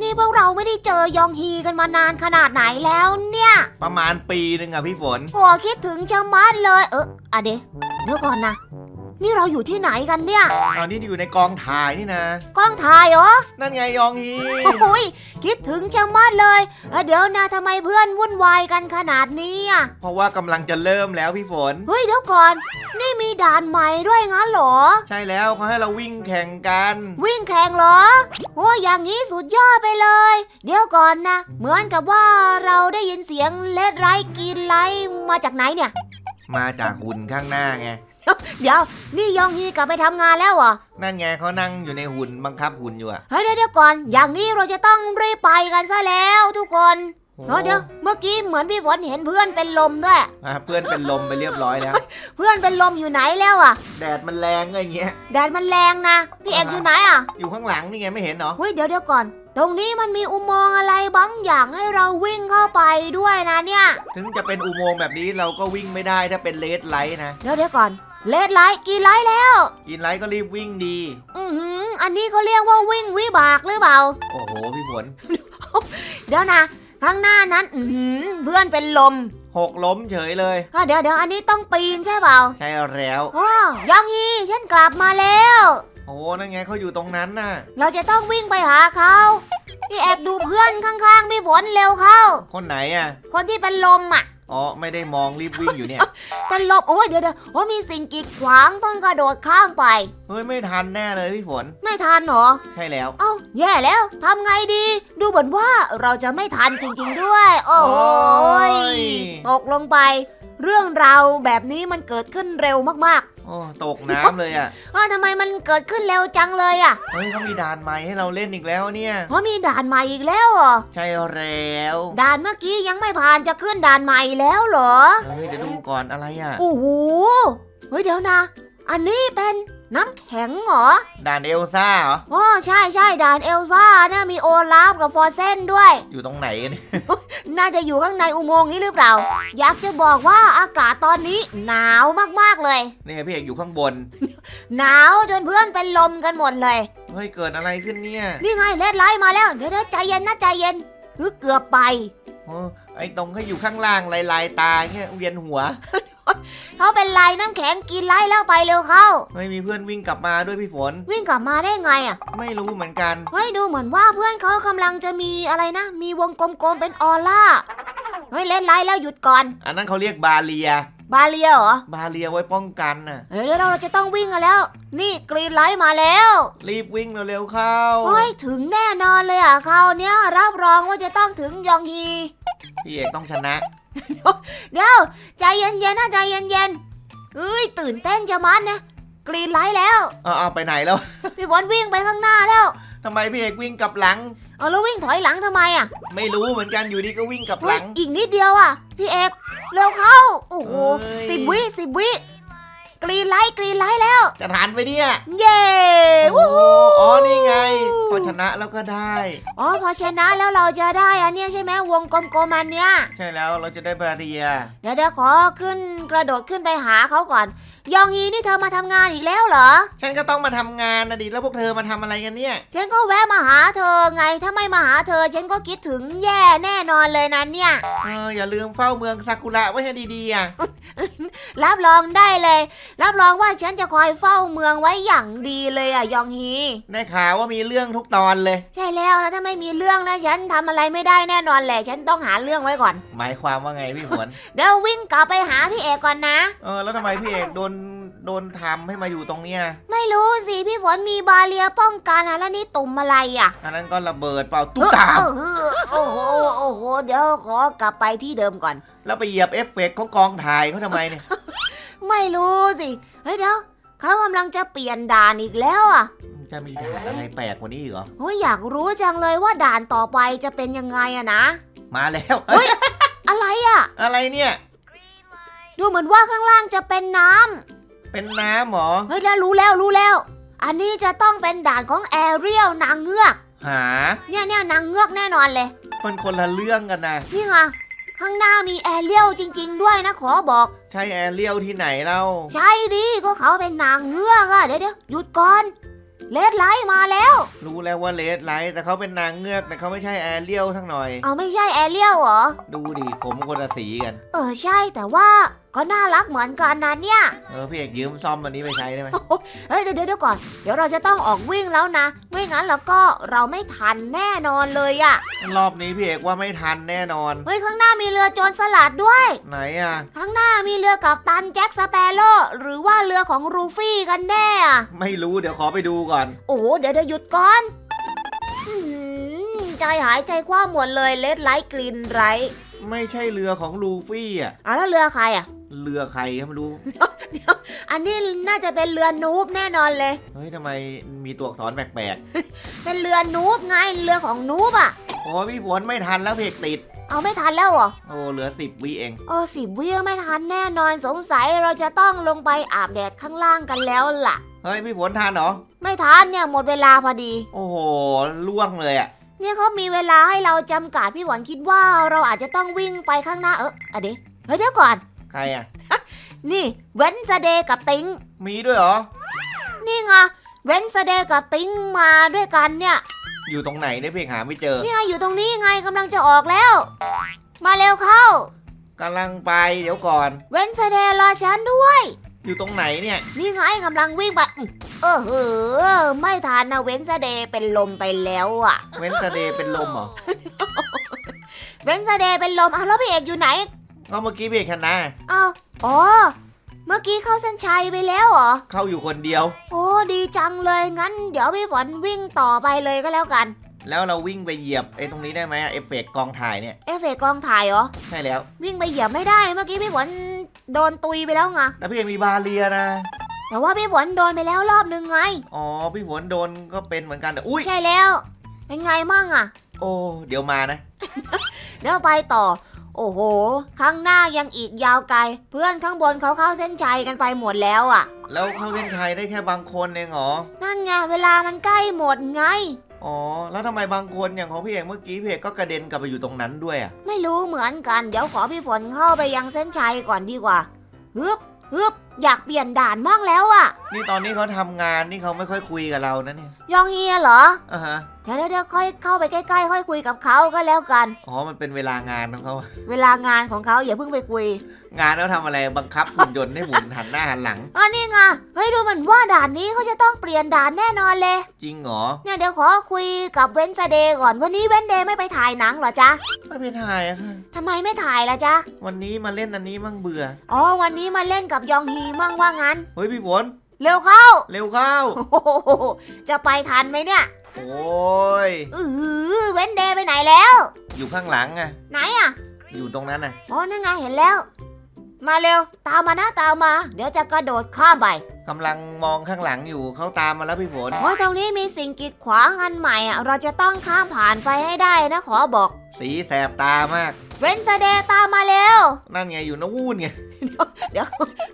นี่พวกเราไม่ได้เจอยองฮีกันมานานขนาดไหนแล้วเนี่ย ประมาณปีหนึ่งอะพี่ฝนโหคิดถึงชะมัดเลย เอออะเดยวเดี๋ยวก่อนนะ นี่เราอยู่ที่ไหนกันเนี่ยตอนนี้อยู่ในกองถ่ายนี่นะ กล้องถ่ายเหรอนั่นไงยองฮีโอ้ยคิดถึงชะมัดเลยเอ้อเดี๋ยวนะทำไมเพื่อนวุ่นวายกันขนาดนี้อะเพราะว่ากำลังจะเริ่มแล้วพี่ฝน เฮ้ยเดี๋ยวก่อน นี่มีด่านใหม่ด้วยงั้นเหรอ ใช่แล้วเขาให้เราวิ่งแข่งกัน วิ่งแข่งเหรอ โอ้ยอย่างนี้สุดยอดไปเลย เดี๋ยวก่อนนะ เหมือนกับว่าเราได้ยินเสียงเลดไรกินไรมาจากไหนเนี่ย มาจากหุ่นข้างหน้าไง เดี๋ยว นี่ยองฮีกลับไปทำงานแล้วเหรอนั่นไงเขานั่งอยู่ในหุ่นบังคับหุ่นอยู่อะเฮ้ยเดี๋ยวเดี๋ยวก่อน อย่างนี้เราจะต้องรีบไปกันซะแล้วทุกคนโอ้เดี๋ยวเดี๋ยว เมื่อกี้เหมือนพี่ฝนเห็นเพื่อนเป็นลมด้วย อะเพื่อนเป็นลมไปเรียบร้อยแล้ว เพื่อนเป็นลมอยู่ไหนแล้วอะ แดดมันแรงก็อย่างเงี้ย แดดมันแรงนะ พี่เอกอยู่ไหนอะอยู่ข้างหลังนี่ไงไม่เห็นเหรอเฮ้ยเดี๋ยวเดี๋ยวก่อน ตรงนี้มันมีอุโมงค์อะไรบางอย่างให้เราวิ่งเข้าไปด้วยนะเนี่ย ถึงจะเป็นอุโมงค์แบบนี้เราก็วิ่งไม่ได้ถ้าเป็นเลดไลท์นะ เดี๋ยวเดี๋ยวก่อน เลดไลท์กี่ไลท์แล้ว กินไลท์ก็รีบวิ่งดี อือหืออันนี้เขาเรียกว่าวิ่งวิบากหรือเปล่า โอ้โห พี่ฝนเดี๋ยวนะข้างหน้านั้นอือหือเพื่อนเป็นลมหกล้มเฉยเลย อะเดี๋ยวเดี๋ยวอันนี้ต้องปีนใช่เปล่าใช่แล้ว อ๋อยองฮีฉันกลับมาแล้ว โอ้นั่นไงเขาอยู่ตรงนั้นน่ะ เราจะต้องวิ่งไปหาเขาพี่เอกดูเพื่อนข้างๆพี่ฝนเร็วเข้า คนไหนอะ คนที่เป็นลมอะ อ๋อไม่ได้มองรีบวิ่งอยู่เนี่ยเป็นลมโอ้ยเดี๋ยวเดี๋ยวโอ้ยมีสิ่งกีดขวางต้องกระโดดข้ามไป เฮ้ยไม่ทันแน่เลยพี่ฝน ไม่ทันเหรอ ใช่แล้ว เอ้าแย่แล้วทำไงดี ดูเหมือนว่าเราจะไม่ทันจริง ๆ ด้วย โอ้โหยตกลงไป เรื่องราวแบบนี้มันเกิดขึ้นเร็วมากโอ้ตกน้ำเลยอะ ๆเอ้าทำไมมันเกิดขึ้นเร็วจังเลยอะเฮ้ยเขามีด่านใหม่ให้เราเล่นอีกแล้วเนี่ย เพราะมีด่านใหม่อีกแล้วเหรอใช่แล้วด่านเมื่อกี้ยังไม่ผ่านจะขึ้นด่านใหม่แล้วเหรอ เฮ้ยเดี๋ยวดูก่อนอะไรอะ โอ้โห เฮ้ยเดี๋ยวนะ อันนี้เป็นน้ำแข็งเหรอด่านเอลซ่าเหรอ อ๋อใช่ใช่ด่านเอลซ่าเนี่ยมีโอลาฟกับฟอร์เซนด้วย อยู่ตรงไหนกันเนี่ยน่าจะอยู่ข้างในอุโมงค์นี้หรือเปล่า อยากจะบอกว่าอากาศตอนนี้หนาวมากๆเลย นี่ไงพี่เอกอยู่ข้างบน หนาวจนเพื่อนเป็นลมกันหมดเลย เฮ้ย เกิดอะไรขึ้นเนี่ย นี่ไงเลดไลท์มาแล้ว เดี๋ยวเดี๋ยวใจเย็นนะใจเย็นเออเกือบไปโอ้ ไอ้ตรงที่อยู่ข้างล่างลายลายๆตาเงี้ยเวียนหัว เขาเป็นลายน้ำแข็งกินไล่แล้วไปเร็วเข้าเฮ้ยมีเพื่อนวิ่งกลับมาด้วยพี่ฝน วิ่งกลับมาได้ไงอะ ไม่รู้เหมือนกัน เฮ้ยดูเหมือนว่าเพื่อนเขากำลังจะมีอะไรนะ มีวงกลมๆเป็นออร่า เฮ้ยเล่นไลท์แล้วหยุดก่อน อันนั้นเขาเรียกบาเลีย บาเลียเหรอ บาเลียไว้ป้องกันน่ะเดี๋ยวเราจะต้องวิ่งกันแล้ว นี่กรีนไลท์มาแล้ว รีบวิ่งเร็วๆเข้า เฮ้ยถึงแน่นอนเลยอะคราวเนี้ยรับรองว่าจะต้องถึงยองฮี พี่เอกต้องชนะ เดี๋ยวใจเย็นๆนะใจเย็นๆเอ้ยตื่นเต้นจะมันนะกรีนไลท์แล้ว เอาเอาไปไหนแล้วพี่บอลวิ่งไปข้างหน้าแล้วทำไมพี่เอกวิ่งกลับหลัง เอาแล้ววิ่งถอยหลังทำไมอะไม่รู้เหมือนกันอยู่ดีก็วิ่งกลับหเฮ้ลัยงอีกนิดเดียวอะ พี่เอกเร็วเข้า โอ้โหเอ้ย สิบวิสิบวิ กรีนไลท์กรีนไลท์แล้ว จะทันไปเนี่ยเย้วู้โอ้โหฮู้อ๋อนี่ไง พอชนะแล้วก็ได้ อ๋อพอชนะแล้วเราจะได้อันเนี้ยใช่ไหมวงกลมๆอันเนี้ย ใช่แล้วเราจะได้บาเลีย เดี๋ยวเดี๋ยวขอขึ้นกระโดดขึ้นไปหาเขาก่อน ยองฮีนี่เธอมาทำงานอีกแล้วเหรอ ฉันก็ต้องมาทำงานนะดิแล้วพวกเธอมาทำอะไรกันเนี่ย ฉันก็แวะมาหาเธอไง ถ้าไม่มาหาเธอ ฉันก็คิดถึงแย่แน่นอนเลยนะเนี่ย เอออย่าลืมเฝ้าเมืองซากุระไว้ให้ดีๆอะรับรองได้เลย รับรองว่าฉันจะคอยเฝ้าเมืองไว้อย่างดีเลยอะยองฮี ได้ข่าวว่ามีเรื่องทุกตอนเลย ใช่แล้วแล้วถ้าไม่มีเรื่องนะฉันทำอะไรไม่ได้แน่นอนแหละ ฉันต้องหาเรื่องไว้ก่อน หมายความว่าไงพี่ฝนเดี๋ยววิ่งกลับไปหาพี่เอกก่อนนะ เออแล้วทำไมพี่เอกโดน โดนทำให้มาอยู่ตรงเนี้ยไม่รู้สิพี่ฝนมีบาเรียป้องกันอะแล้วนี่ตุ่มอะไรอะอันนั้นก็ระเบิดเปล่าตุ๊กตามเออเออโอ้โหโอ้โหเดี๋ยวขอกลับไปที่เดิมก่อน แล้วไปเหยียบเอฟเฟกต์ของกองถ่ายเขาทำไมเนี่ยไม่รู้สิเฮ้ยเดี๋ยวเขากำลังจะเปลี่ยนด่านอีกแล้วอะจะมีด่านอะไรแปลกกว่านี้อีกเหรอโอ้ยอยากรู้จังเลยว่าด่านต่อไปจะเป็นยังไงอะนะ มาแล้วเอ้ยอะไรอะอะไรเนี่ย ดูเหมือนว่าข้างล่างจะเป็นน้ำ เป็นน้ำเหรอ เฮ้ยแล้วรู้แล้วรู้แล้ว อันนี้จะต้องเป็นด่านของแอเรียลนางเงือก หา เนี่ยเนี่ยนางเงือกแน่นอนเลย มันคนละเรื่องกันนะ นี่ไงข้างหน้ามีแอเรียลจริง ๆ ด้วยนะขอบอก ใช่แอร์เรียลที่ไหนเล่า ใช่ดิก็เขาเป็นนางเงือกอะเดี๋ยวเดี๋ยวหยุดก่อน เลดไลท์มาแล้ว รู้แล้วว่าเลดไลท์แต่เขาเป็นนางเงือกแต่เขาไม่ใช่แอเรียลทั้งหน่อย เอาไม่ใช่แอเรียลเหรอ ดูดิผมคนละสีกัน เออใช่แต่ว่า ก็น่ารักเหมือนกันนะเนี่ยเออพี่เอกยืมซ่อมอันนี้ไปใช้ได้ไหมเฮ้ยเดี๋ยวเดี๋ยวเดี๋ยวก่อน เดี๋ยวเราจะต้องออกวิ่งแล้วนะ ไม่งั้นแล้วก็เราไม่ทันแน่นอนเลยอะรอบนี้พี่เอกว่าไม่ทันแน่นอน เฮ้ยข้างหน้ามีเรือโจรสลัดด้วย ไหนอะข้างหน้ามีเรือกับตันแจ็คสเปโร่หรือว่าเรือของรูฟี่กันแน่อะไม่รู้เดี๋ยวขอไปดูก่อน โอ้โหเดี๋ยวเดี๋ยวหยุดก่อนอื้อหือใจหายใจคว้าหมดเลยเลดไลท์กรีนไรท์ ไม่ใช่เรือของลูฟี่อะอะแล้วเรือใครอะ เรือใครก็ไม่รู้อันนี้น่าจะเป็นเรือนูบแน่นอนเลย เฮ้ยทำไมมีตัวอักษรแปลกเป็นเรือนูบไงเรือของนูบอะ ๆ โอ้พี่ฝนไม่ทันแล้วพี่เอกติด เอาไม่ทันแล้วเหรอโอ้เหลือสิบวิเอง เออสิบวิไม่ทันแน่นอนสงสัยเราจะต้องลงไปอาบแดดข้างล่างกันแล้วล่ะ เฮ้ยพี่ฝนทันเหรอ ไม่ทันเนี่ยหมดเวลาพอดี โอ้โหล่วงเลยอะ เนี่ยเขามีเวลาให้เราจำกัดพี่หวันคิดว่าเราอาจจะต้องวิ่งไปข้างหน้าเอออะเดี๋ยวเฮ้ยเดี๋ยวก่อน ใครอะ นี่เวนสเดย์กับติงมีด้วยเหรอ นี่ไงเวนสเดย์กับติงมาด้วยกันเนี่ยอยู่ตรงไหนเนี่ยพี่เอกหาไม่เจอนี่ไงอยู่ตรงนี้ไงกำลังจะออกแล้ว มาเร็วเข้ากำลังไปเดี๋ยวก่อน เวนสเดย์รอฉันด้วย อยู่ตรงไหนเนี่ย นี่ไงกำลังวิ่งไปอื้อเออเหอไม่ทันนะเวนสเดย์เป็นลมไปแล้วอะเว้นสเดย์เป็นลมเหรอเวนสเดย์เป็นลมอ้าวแล้วพี่เอกอยู่ไหนก็เมื่อกี้พี่เอกชนะอ้าวอ๋อเมื่อกี้เข้าเส้นชัยไปแล้วเหรอ เข้าอยู่คนเดียว โอ้ดีจังเลยงั้น เดี๋ยวพี่ฝนวิ่งต่อไปเลยก็แล้วกัน แล้วเราวิ่งไปเหยียบไอ้ตรงนี้ได้ไหมอะเอฟเฟกต์กองถ่ายเนี่ย เอฟเฟกต์กองถ่ายเหรอ ใช่แล้ว วิ่งไปเหยียบไม่ได้เมื่อกี้พี่ฝน โดนตุยไปแล้วไงแต่พี่เอกมีบาเรียนะ แต่ว่าพี่ฝนโดนไปแล้วรอบนึงไง อ๋อ พี่ฝนโดนก็เป็นเหมือนกันแต่อุ้ยใช่แล้ว เป็นไงมั่งอะโอ้ เดี๋ยวมานะ เดี๋ยวไปต่อ โอ้โห ข้างหน้ายังอีกยาวไกล เพื่อนข้างบนเขาเข้าเส้นชัยกันไปหมดแล้วอะแล้วเข้าเส้นชัยได้แค่บางคนเองเหรอ นั่นไงเวลามันใกล้หมดไง อ๋อ แล้วทำไมบางคนอย่างของพี่เอกเมื่อกี้พี่เอกก็กระเด็นกลับไปอยู่ตรงนั้นด้วยอะ ไม่รู้เหมือนกัน เดี๋ยวขอพี่ฝนเข้าไปยังเส้นชัยก่อนดีกว่าฮึบฮึบอยากเปลี่ยนด่านมั่งแล้วอะนี่ตอนนี้เขาทำงานนี่เขาไม่ค่อยคุยกับเรานะเนี่ยยองเฮียเหรอ อ่าฮะ เดี๋ยวเดี๋ยวเดี๋ยวค่อยเข้าไปใกล้ๆค่อยคุยกับเขาก็แล้วกัน อ๋อ มันเป็นเวลางานของเขา เวลางานของเขาอย่าเพิ่งไปคุย งานแล้วทำอะไรบังคับหุ่นยนต์ให้หมุนหันหน้าหันหลังอันนี้ไงเฮ้ยดูเหมือนว่าด่านนี้เขาจะต้องเปลี่ยนด่านแน่นอนเลย จริงเหรอ เนี่ยเดี๋ยวขอคุยกับเวนสเดย์ก่อนวันนี้เวนเดย์ไม่ไปถ่ายหนังเหรอจ๊ะไม่เป็นถ่ายอะค่ะ ทำไมไม่ถ่ายล่ะจ๊ะวันนี้มาเล่นอันนี้มั่งเบื่อ อ๋อวันนี้มาเล่นกับยองฮีมั่งว่างั้น เฮ้ยพี่ฝนเร็วเข้าเร็วเข้า โอ้โหจะไปทันไหมเนี่ย โอ้ยอือเวนเดย์ไปไหนแล้ว อยู่ข้างหลังอะไหนอะอยู่ตรงนั้นน่ะอ๋อนั่นไงเห็นแล้ว มาเร็ว ตามมานะตามมา เดี๋ยวจะกระโดดข้ามไปกำลังมองข้างหลังอยู่เขาตามมาแล้วพี่ฝนโอ้ยตรงนี้มีสิ่งกีดขวางอันใหม่อะเราจะต้องข้ามผ่านไปให้ได้นะขอบอก สีแสบตามาก เวนสเดย์ตามมาเร็วนั่นไงอยู่นะวูนไงเดี๋ยว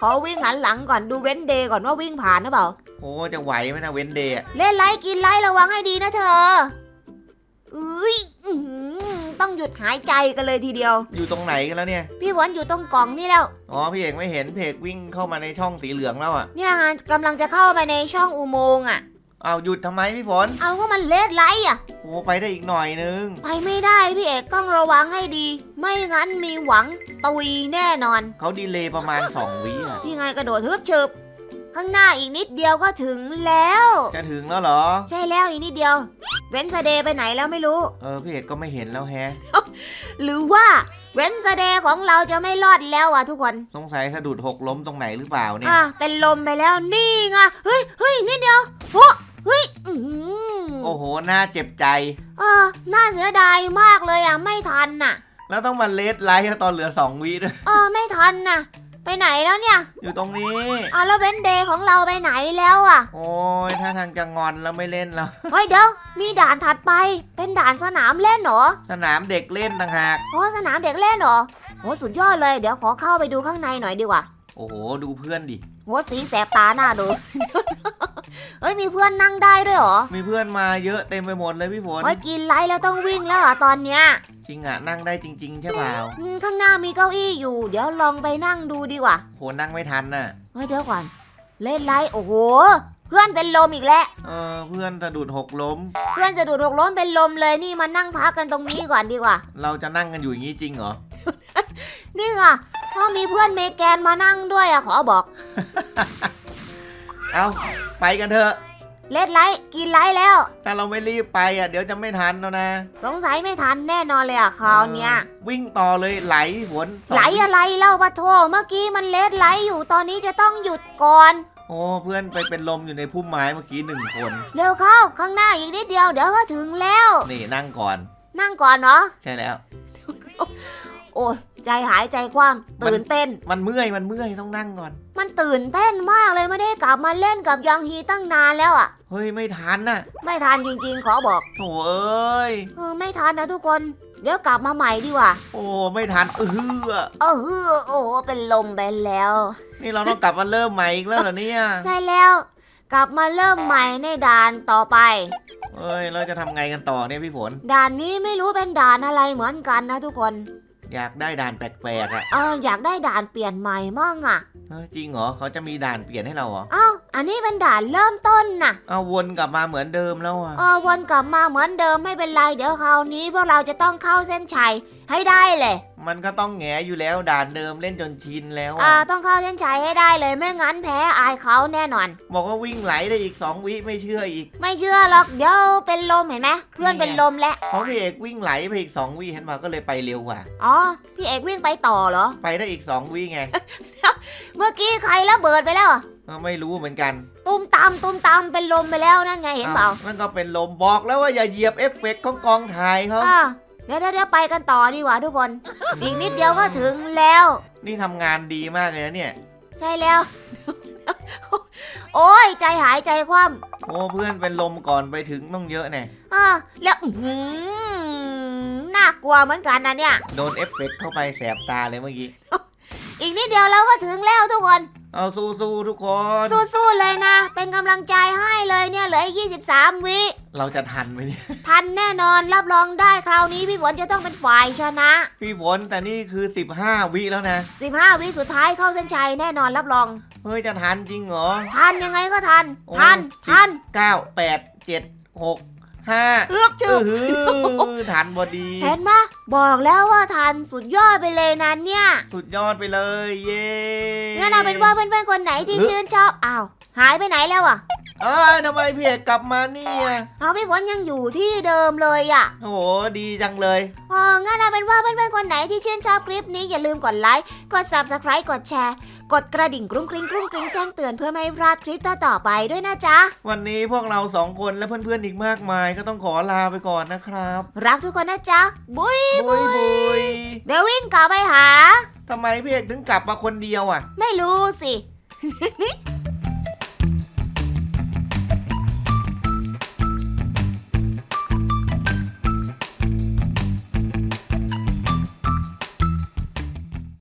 ขอวิ่งหันหลังก่อนดูเวนเดย์ก่อนว่าวิ่งผ่านหรือเปล่า โอ้จะไหวไหมนะเว้นเดย์อะเล่นไลท์กินไลท์ระวังให้ดีนะเธออุ้ยอื้อหือต้องหยุดหายใจกันเลยทีเดียว อยู่ตรงไหนกันแล้วเนี่ย พี่หวนอยู่ตรงกล่องนี่แล้ว อ๋อพี่เอกไม่เห็นเพกวิ่งเข้ามาในช่องสีเหลืองแล้วอะเนี่ยกำลังจะเข้าไปในช่องอุโมงค์อะ เอาหยุดทำไมพี่ฝนเอาก็มันเลดไลท์อะ โอ้ไปได้อีกหน่อยนึง ไปไม่ได้พี่เอกต้องระวังให้ดี ไม่งั้นมีหวังตุยแน่นอน เขาดีเลย์ประมาณ 2 วิอะนี่ไงกระโดดฮึบฉึบข้างหน้าอีกนิดเดียวก็ถึงแล้ว จะถึงแล้วเหรอ ใช่แล้วอีกนิดเดียว เวนสเดย์ไปไหนแล้วไม่รู้ เออพี่เอกก็ไม่เห็นแล้วแฮะ หรือว่าเวนสเดย์ของเราจะไม่รอดแล้วอะทุกคน สงสัยสะดุดหกล้มตรงไหนหรือเปล่าเนี่ย อะเป็นลมไปแล้วนี่ไงเฮ้ยเฮ้ยนิดเดียวโอ้เฮ้ยอื้อหือ โอ้โห น่าเจ็บใจ เออ น่าเสียดายมากเลยอะ ไม่ทันน่ะ แล้วต้องมาเลดไลท์ตอนเหลือ2วิด้วย เออ ไม่ทันน่ะ ไปไหนแล้วเนี่ย อยู่ตรงนี้อะแล้วเวนเดย์ของเราไปไหนแล้วอะ โอ้ย ถ้าทางจะงอนแล้วไม่เล่นแล้ว เฮ้ยเดี๋ยว มีด่านถัดไป เป็นด่านสนามเล่นเหรอ สนามเด็กเล่นต่างหาก โอ้สนามเด็กเล่นเหรอ โอ้สุดยอดเลย เดี๋ยวขอเข้าไปดูข้างในหน่อยดีกว่า โอ้โห ดูเพื่อนดิโอ้สีแสบตาหน้าดู เฮ้ยมีเพื่อนนั่งได้ด้วยเหรอมีเพื่อนมาเยอะเต็มไปหมดเลยพี่ฝนเฮ้ยกินไลท์แล้วต้องวิ่งแล้วเหรอตอนเนี้ยจริงอะนั่งได้จริง ๆ ใช่เปล่าอืมข้างหน้ามีเก้าอี้อยู่ เดี๋ยวลองไปนั่งดูดีกว่าโหนั่งไม่ทันน่ะเฮ้ยเดี๋ยวก่อนเล่นไลท์โอ้โห เพื่อนเป็นลมอีกแล้วเออเพื่อนสะดุดหกล้ม เพื่อนจะดูดหกล้มเป็นลมเลยนี่มานั่งพักกันตรงนี้ก่อนดีกว่า เราจะนั่งกันอยู่อย่างนี้จริงเหรอนี่ไงเพราะมีเพื่อนเมแกนมานั่งด้วยอะขอบอก เอาไปกันเถอะ เลดไลท์กินไลท์แล้ว ถ้าเราไม่รีบไปอะเดี๋ยวจะไม่ทันแล้วนะสงสัยไม่ทันแน่นอนเลยอะคราวเนี้ยออวิ่งต่อเลยไหลฝนสองไหลอะไรเล่าปะโทเมื่อกี้มันเลดไลท์อยู่ตอนนี้จะต้องหยุดก่อน โอ้เพื่อนไปเป็นลมอยู่ในพุ่มไม้เมื่อกี้หนึ่งคน เร็วเข้าข้างหน้าอีกนิดเดียวเดี๋ยวก็ถึงแล้ว นี่นั่งก่อน นั่งก่อนเนาะใช่แล้ว โอ้ย ใจหายใจคว่ำตื่นเต้น มันเมื่อยมันเมื่อยต้องนั่งก่อน มันตื่นเต้นมากเลยไม่ได้กลับมาเล่นกับยองฮีตั้งนานแล้วอะเฮ้ยไม่ทันน่ะ ไม่ทันจริงๆ ขอบอกโถเอ้ยเออไม่ทันนะทุกคน เดี๋ยวกลับมาใหม่ดีกว่า โอ้ไม่ทันเออเออฮือโอ้โหเป็นลมไปแล้ว นี่เราต้องกลับมาเริ่มใหม่อีกแล้วเหรอเนี่ยใช่แล้ว กลับมาเริ่มใหม่ในด่านต่อไปเอ้ย เราจะทำไงกันต่อเนี่ยพี่ฝน ด่านนี้ไม่รู้เป็นด่านอะไรเหมือนกันนะทุกคน อยากได้ด่านแปลกๆอะเอออยากได้ด่านเปลี่ยนใหม่มั่งอะเฮ้ยจริงเหรอเขาจะมีด่านเปลี่ยนให้เราเหรอ เอ้า อันนี้เป็นด่านเริ่มต้นน่ะเอาวนกลับมาเหมือนเดิมแล้วอะเออวนกลับมาเหมือนเดิมไม่เป็นไรเดี๋ยวคราวนี้พวกเราจะต้องเข้าเส้นชัยให้ได้เลย มันก็ต้องแงอยู่แล้วด่านเดิมเล่นจนชินแล้วอ่าอะต้องเข้าเส้นชัยให้ได้เลยไม่งั้นแพ้อายเขาแน่นอน บอกว่าวิ่งไหลได้อีกสองวิไม่เชื่ออีก ไม่เชื่อหรอกเดี๋ยวเป็นลมเห็นไหมเพื่อนเป็นลมแล้วเพราะพี่เอกวิ่งไหลไปอีกสองวิเห็นมาก็เลยไปเร็วกว่าอ๋อพี่เอกวิ่งไปต่อเหรอ ไปได้อีกสองวิไง เมื่อกี้ใครระเบิดไปแล้วอะเออ ไม่รู้เหมือนกันตุ้มตามตุ้มตามเป็นลมไปแล้วนั่นไงเห็นเปล่าอ้วนั่นก็เป็นลมบอกแล้วว่าอย่าเหยียบเอฟเฟกต์ของกองถ่ายเขาอ่าเดี๋ยวเดี๋ยวเดี๋ยวไปกันต่อดีกว่าทุกคน อีกนิดเดียวก็ถึงแล้ว นี่ทำงานดีมากเลยนะเนี่ย ใช่แล้ว โอ้ยใจหายใจคว่โอ้เพื่อนเป็นลมก่อนไปถึงต้องเยอะแน่ำอ่าแล้วอื้อหือน่ากลัวเหมือนกันนะเนี่ย โดนเอฟเฟกต์เข้าไปแสบตาเลยเมื่อกี้ อีกนิดเดียวเราก็ถึงแล้วทุกคน เอาสู้ๆทุกคน สู้ๆเลยนะ เป็นกำลังใจให้เลยเนี่ยเหลืออีก23 วิ เราจะทันไหมเนี่ย ทันแน่นอนรับรองได้คราวนี้พี่ฝนจะต้องเป็นฝ่ายชนะ พี่ฝนแต่นี่คือ 15 วิแล้วนะ 15 วิสุดท้ายเข้าเส้นชัยแน่นอนรับรอง เฮ้ยจะทันจริงเหรอ ทันยังไงก็ทันโอ้ทันสิบทันเก้าแปดเจ็ด หกห้าเลือกเอชื่ออทันพอดี เห็นไหมบอกแล้วว่าทันสุดยอดไปเลยนะเนี่ยสุดยอดไปเลย เย้งั้นเอาเป็นว่าเพื่อนๆคนไหนที่ชื่นชอบอ้าวหายไปไหนแล้วอะ เอ้ยทำไมพี่เอกกลับมาเนี่ยเอาพี่ฝนยังอยู่ที่เดิมเลยอะโอ้โหดีจังเลยอ๋องั้นเอาเป็นว่าเพื่อนๆคนไหนที่ชื่นชอบคลิปนี้อย่าลืมกดไลค์กด subscribe กดแชร์ กดกระดิ่งกรุ้งกริ้งกรุ้งกริ้งแจ้งเตือนเพื่อไม่ให้พลาดคลิปต่อๆไปด้วยนะจ๊ะ วันนี้พวกเราสองคนและเพื่อนๆอีกมากมายก็ต้องขอลาไปก่อนนะครับรักทุกคนนะจ๊ะบุยบุยบุยเดี๋ยววิ่งกลับไปหาทำไมพี่เอกถึงกลับมาคนเดียวอะ ไม่รู้สิ